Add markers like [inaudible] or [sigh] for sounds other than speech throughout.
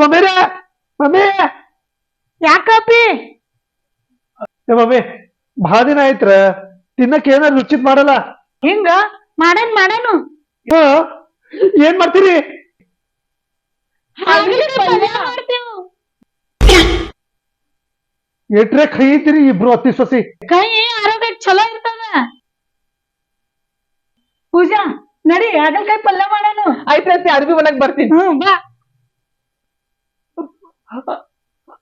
ಮಮ್ಮಿರ mummy ಯಾಕಪ್ಪಿ? ಏ mummy ಭಾಳ ದಿನ ಆಯ್ತ್ರ? ತಿನ್ನಕ್ ಏನಾರ ರುಚಿತ್ ಮಾಡಲ್ಲ? ಹಿಂಗ? ಮಾಡೇನ್ ಮಾಡೇನು? ಹಾ ಏನ್ ಮಾಡ್ತೀರಿ? ಪಲ್ಯ ಮಾಡ್ತೇವು. ಎಟ್ರೆ ಕೈ ಇದ್ದೀರಿ ಇಬ್ರು ಅತ್ತಿ ಸೊಸಿ? ಕೈ ಆರೋಗ್ಯ ಚಲೋ ಇರ್ತದ. ಪೂಜಾ ನಡಿ ಹಾಗಲ್ಕಾಯಿ ಪಲ್ಯ ಮಾಡೇನು. ಆಯ್ತು ಆಯ್ತು ಮನೆಗೆ ಮನೆಗ್ ಬರ್ತೀನಿ. ಹ್ಮ್ ಬಾ. [laughs]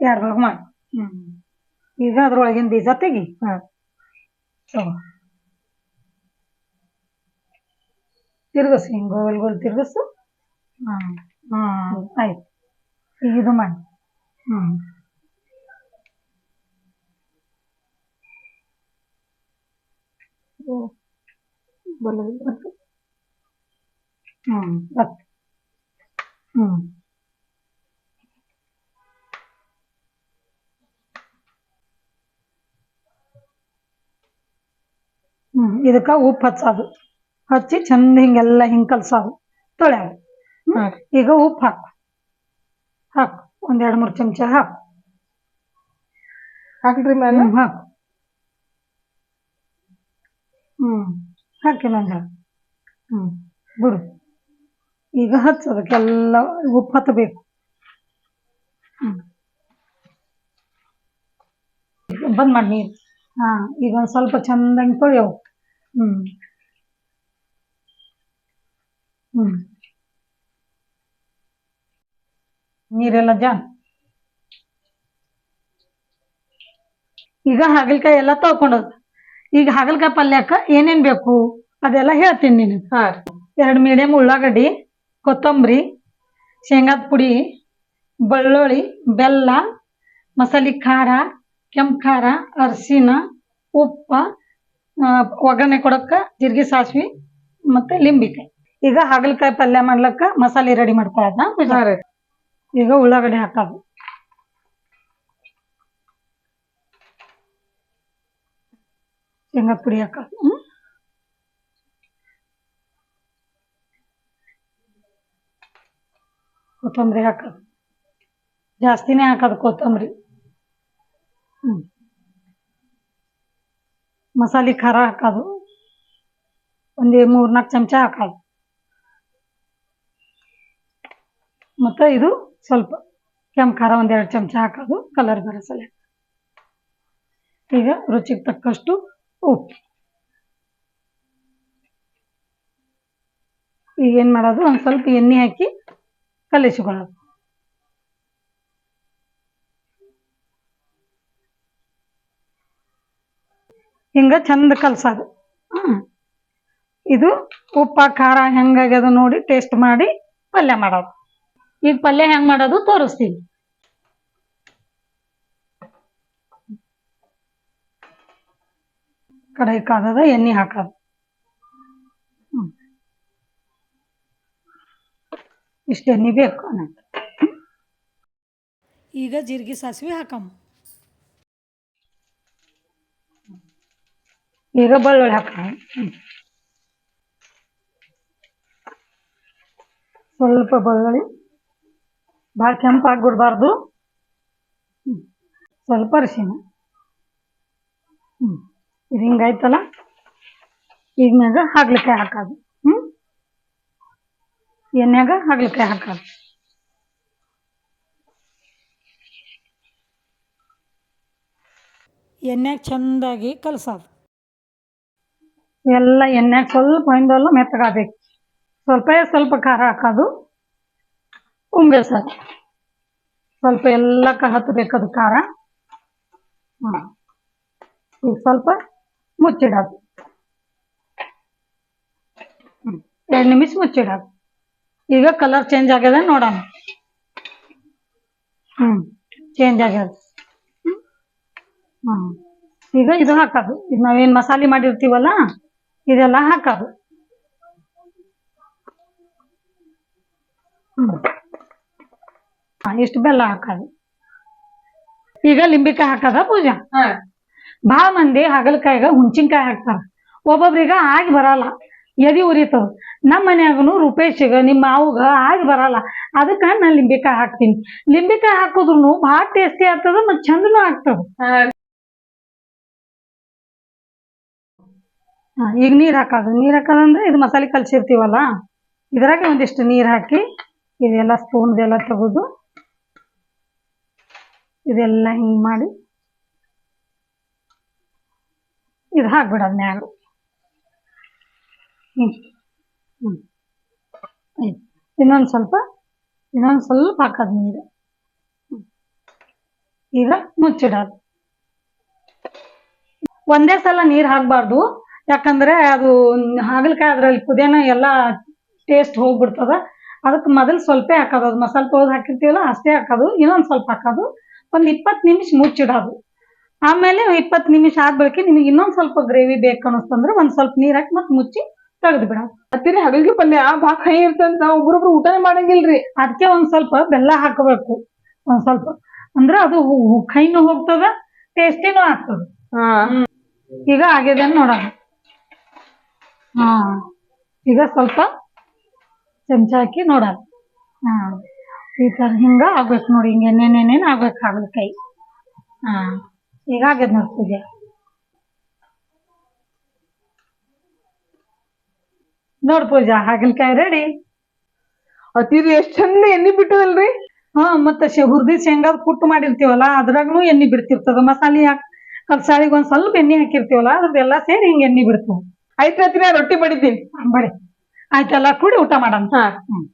ಎರಡ್ರೊಳಗ ಮಾಡಿ ಹ್ಮ್. ಈಗ ಅದ್ರೊಳಗಿನ ಬೀಜ ತೆಗಿ. ಹಾ. ತಗೋ. ತಿರ್ಗಸು ಹಿಂಗ್ ಗೋಲ್ ಗೋಲ್ ತಿರ್ಗಸು. ಹ್ಮ್ ಹ್ಮ್ ಆಯ್ತು. ಈಗ ಇದು ಮಾಡಿ. ಹ್ಮ್. ಓ, ಬಲಗೈ ಬಂತು. ಹ್ಮ್. ಬತ್ ಹ್ಮ್. ಇದಕ್ಕ ಉಪ್ಪು ಹಚ್ಚೋದು. ಹಚ್ಚಿ ಚಂದ ಹಿಂಗೆಲ್ಲ ಹಿಂಗ್ ಕಲ್ಸೋದು ತೊಳ್ಯಾವು? ಈಗ ಉಪ್ಪು ಹಾಕು. ಹಾಕು. ಒಂದೆರಡು ಮೂರು ಮೂರ್ ಚಮಚ ಹಾಕು. ಹಾಕ್ರಿ ಹ್ಮ್ ಹಾಕು. ಹ್ಮ್. ಹಾಕಿ ನಂಗೆ ಹ್ಮ್. ಬಿಡು. ಈಗ ಹಚ್ಚೋದಕ್ಕೆಲ್ಲ ಉಪ್ಪು ಹತ್ತಬೇಕು. ಹ್ಮ್. ಬಂದ್ ಮಾಡಿ ನೀರು. ಹಾ. ಈಗ ಒಂದ್ ಸ್ವಲ್ಪ ಚಂದಂಗೆ ತೊಳೆಯವು. ಹ್ಮ್. ಹ್ಮ್. ನೀರೆಲ್ಲ ಜಾನ್ ಈಗ ಹಾಗಲಕಾಯಿ ಎಲ್ಲ ತೊಳ್ಕೊಂಡೋದು ಈಗ ಹಾಗಲಕಾಯಿ ಪಲ್ಯಕ್ಕ ಏನೇನ್ ಬೇಕು ಅದೆಲ್ಲ ಹೇಳ್ತೀನಿ ನೀನು ಎರಡು ಮೀಡಿಯಂ ಉಳ್ಳಾಗಡ್ಡಿ ಕೊತ್ತಂಬರಿ ಶೇಂಗಾದ ಪುಡಿ ಬೆಳ್ಳುಳ್ಳಿ ಬೆಲ್ಲ ಮಸಾಲೆ ಖಾರ ಕೆಂಪು ಖಾರ ಅರಿಶಿನ ಉಪ್ಪ ಆ, ಒಗ್ಗರಣೆ ಕೊಡಕ್ಕ ಜೀರಿಗೆ ಸಾಸಿವೆ ಮತ್ತೆ ಲಿಂಬಿಕಾಯಿ. ಈಗ ಹಾಗಲಕಾಯಿ ಪಲ್ಯ ಮಾಡ್ಲಕ್ಕ ಮಸಾಲೆ ರೆಡಿ ಮಾಡ್ಕೊಳ್ಳೋದ? ಹಾ ರೀ. ಈಗ ಉಳ್ಳಾಗಡ್ಡಿ ಹಾಕೋದು. ಶೇಂಗಾ ಪುಡಿ ಹಾಕೋದು. ಕೊತ್ತಂಬರಿ ಹಾಕೋದು. ಜಾಸ್ತಿನೇ ಹಾಕೋದು ಕೊತ್ತಂಬರಿ. ಮಸಾಲೆ ಖಾರ ಹಾಕೋದು. ಒಂದು ಮೂರ್ನಾಲ್ಕು ಚಮಚ ಹಾಕೋದು. ಮತ್ತು ಇದು ಸ್ವಲ್ಪ ಕೆಂಪು ಖಾರ ಒಂದೆರಡು ಚಮಚ ಹಾಕೋದು. ಕಲರ್ ಬರೋ ಸಲ ಈಗ ರುಚಿಗೆ ತಕ್ಕಷ್ಟು ಉಪ್ಪು. ಈಗ ಏನು ಮಾಡೋದು? ಒಂದು ಸ್ವಲ್ಪ ಎಣ್ಣೆ ಹಾಕಿ ಕಲಿಸ್ಕೊಳ್ಳೋದು. ಹಿಂಗ ಚಂದ ಕಲಸೋದು. ಇದು ಉಪ್ಪ ಖಾರ ಹೆಂಗಾಗ್ಯದ ನೋಡಿ ಟೇಸ್ಟ್ ಮಾಡಿ ಪಲ್ಯ ಮಾಡೋದು. ಈಗ ಪಲ್ಯ ಹೆಂಗ್ ಮಾಡೋದು ತೋರಿಸ್ತೀನಿ. ಕಡಾಯಿ ಕಾದದ ಎಣ್ಣೆ ಹಾಕೋದು. ಇಷ್ಟು ಎಣ್ಣೆ ಬೇಕು ಈಗ ಜೀರಿಗೆ ಸಾಸಿವೆ ಹಾಕಮ್ಮ. ಈಗ ಬೆಳ್ಳುಳ್ಳಿ ಹಾಕೋಣ ಸ್ವಲ್ಪ ಬೆಳ್ಳುಳ್ಳಿ. ಭಾಳ ಕೆಂಪಾಗ್ಬಿಡ್ಬಾರ್ದು ಸ್ವಲ್ಪ ಅರಿಶಿನ ಹ್ಞೂ ಇದು ಹಿಂಗಾಯ್ತಲ್ಲ? ಈಗ ಮ್ಯಾಗ ಹಾಕ್ಲಿಕ್ಕೆ ಹಾಕೋದು. ಎಣ್ಣೆಗ ಹಾಗಲಕಾಯಿ ಹಾಕೋದು ಎಣ್ಣೆಗೆ ಚೆಂದಾಗಿ ಕಲಸೋದು. ಎಲ್ಲ ಎಣ್ಣೆ ಸ್ವಲ್ಪ ಹಿಂದೆಲ್ಲ ಮೆತ್ತಗಾಗಬೇಕು. ಸ್ವಲ್ಪ ಸ್ವಲ್ಪ ಖಾರ ಹಾಕೋದು ಉಂಬೇಸೋದು ಸ್ವಲ್ಪ ಎಲ್ಲಕ್ಕ ಹತ್ತಬೇಕದು ಖಾರ. ಹಾಂ ಈಗ ಸ್ವಲ್ಪ ಮುಚ್ಚಿಡೋದು. ಎರಡು ನಿಮಿಷ ಮುಚ್ಚಿಡೋದು. ಈಗ ಕಲರ್ ಚೇಂಜ್ ಆಗ್ಯದ ನೋಡೋಣ. ಹ್ಮ್ ಚೇಂಜ್ ಆಗ್ಯದ ಹ್ಮ್ ಈಗ ಇದು ಹಾಕೋದು. ಇದು ನಾವೇನ್ ಮಸಾಲೆ ಮಾಡಿರ್ತೀವಲ್ಲ ಇದೆಲ್ಲ ಹಾಕೋದು. ಹ್ಮ್ ಇಷ್ಟು ಬೆಲ್ಲ ಹಾಕೋದು. ಈಗ ಲಿಂಬಿಕಾಯಿ ಹಾಕದ ಪೂಜಾ? ಹಾ. ಭಾಳ ಮಂದಿ ಹಾಗಲಕಾಯಿಗ ಹುಣ್ಚಿನ್ಕಾಯಿ ಹಾಕ್ತಾರ. ಒಬ್ಬೊಬ್ರಿಗ ಆಗಿ ಬರಲ್ಲ. ಎದಿ ಉರಿತದ. ನಮ್ಮ ಮನ್ಯಾಗನು ರೂಪೇಶಿಗ ನಿಮ್ಮ ಅವಾಗ ಆಗಿ ಬರಲ್ಲ. ಅದಕ್ಕ ನಾನು ಲಿಂಬಿಕಾಯಿ ಹಾಕ್ತೀನಿ. ಲಿಂಬಿಕಾಯಿ ಹಾಕಿದ್ರು ಭಾಳ ಟೇಸ್ಟಿ ಆಗ್ತದ ಮತ್ತು ಚಂದನು ಆಗ್ತದ. ಈಗ ನೀರು ಹಾಕೋದು. ನೀರ್ ಹಾಕೋದಂದ್ರೆ ಇದು ಮಸಾಲೆ ಕಲ್ಸಿರ್ತೀವಲ್ಲ ಇದ್ರಾಗೆ ಒಂದಿಷ್ಟು ನೀರು ಹಾಕಿ ಇದೆಲ್ಲ ಸ್ಪೂನ್ದೆಲ್ಲ ತೆಗೆದು ಇದೆಲ್ಲ ಹಿಂಗೆ ಮಾಡಿ ಇದು ಹಾಕ್ಬಿಡೋದು ಮ್ಯಾಗ ಹ್ಮ್. ಇನ್ನೊಂದ್ ಸ್ವಲ್ಪ ಇನ್ನೊಂದ್ ಸ್ವಲ್ಪ ಹಾಕೋದು ನೀರು. ಈಗ ಮುಚ್ಚಿಡೋದು. ಒಂದೇ ಸಲ ನೀರ್ ಹಾಕ್ಬಾರ್ದು. ಯಾಕಂದ್ರೆ ಅದು ಹಾಗಲಕಾಯಿ ಅದ್ರಲ್ಲಿ ಕುದೇನ ಎಲ್ಲ ಟೇಸ್ಟ್ ಹೋಗ್ಬಿಡ್ತದ. ಅದಕ್ಕೆ ಮೊದಲು ಸ್ವಲ್ಪ ಹಾಕೋದು. ಅದು ಮಸಾಲೆ ಪೌಡರ್ ಹಾಕಿರ್ತೀವಲ್ಲ, ಅಷ್ಟೇ ಹಾಕೋದು. ಇನ್ನೊಂದು ಸ್ವಲ್ಪ ಹಾಕೋದು. ಒಂದು ಇಪ್ಪತ್ತು ನಿಮಿಷ ಮುಚ್ಚಿಡೋದು. ಆಮೇಲೆ ಇಪ್ಪತ್ತು ನಿಮಿಷ ಆದ ಬಳಿಕ ನಿಮಗೆ ಇನ್ನೊಂದು ಸ್ವಲ್ಪ ಗ್ರೇವಿ ಬೇಕು ಅನ್ನಿಸ್ತಂದ್ರೆ ಒಂದು ಸ್ವಲ್ಪ ನೀರು ಹಾಕಿ ಮತ್ತೆ ಮುಚ್ಚಿ ತೆಗೆದು ಬಿಡ. ಅತ್ತಿರಿ ಹಗಲ್ಗಿ ಪಲ್ಯ ಬಾ ಕೈ ಇರ್ತಂತ ಒಬ್ರೊಬ್ರು ಊಟನೇ ಮಾಡಂಗಿಲ್ರಿ. ಅದಕ್ಕೆ ಒಂದ್ ಸ್ವಲ್ಪ ಬೆಲ್ಲ ಹಾಕಬೇಕು. ಒಂದ್ ಸ್ವಲ್ಪ. ಅಂದ್ರೆ ಅದು ಹು- ಕೈನೂ ಹೋಗ್ತದ ಟೇಸ್ಟಿನೂ ಆಗ್ತದ. ಹಾ. ಈಗ ಆಗಿದೆ ನೋಡೋಣ. ಹಾ. ಈಗ ಸ್ವಲ್ಪ ಚಮಚ ಹಾಕಿ ನೋಡೋಣ. ಹಾ. ಈ ತರ ಹಿಂಗ ಆಗ್ಬೇಕು ನೋಡಿ ಹಿಂಗೆ ಏನೇನೇನೇನ್ ಆಗ್ಬೇಕು ಕೈ ಹಾ. ಈಗ ಆಗ್ಯದ ನೋಡಿ ಪೂಜೆ. ನೋಡ್ ಪೂಜಾ ಹಾಗಲ್ಕಾಯಿ ರೆಡಿ ಅತ್ತಿರಿ ಎಷ್ಟ್ ಚಂದ ಎಣ್ಣಿ ಬಿಟ್ಟದಲ್ರಿ? ಹಾ ಮತ್ತೆ ಹುರ್ದಿ ಶೇಂಗಾದ ಕುಟ್ಟು ಮಾಡಿರ್ತೀವಲ್ಲ ಅದ್ರಾಗೂ ಎಣ್ಣಿ ಬಿಡ್ತಿರ್ತದ. ಮಸಾಲೆ ಹಾಕಿ ಕಲ್ಸಾಳಿಗೆ ಒಂದ್ ಸ್ವಲ್ಪ ಎಣ್ಣಿ ಹಾಕಿರ್ತೀವಲ್ಲ ಅದ್ರದ್ದೆಲ್ಲ ಸೇರಿ ಹಿಂಗ ಎಣ್ಣಿ ಬಿಡ್ತು ಆಯ್ತು ರೊಟ್ಟಿ ಬಡಿತೀನಿ. ಬಡಿ. ಆಯ್ತಲ್ಲ ಕೂಡಿ ಊಟ ಮಾಡೋಣ. ಹಾ. ಹ್ಮ್.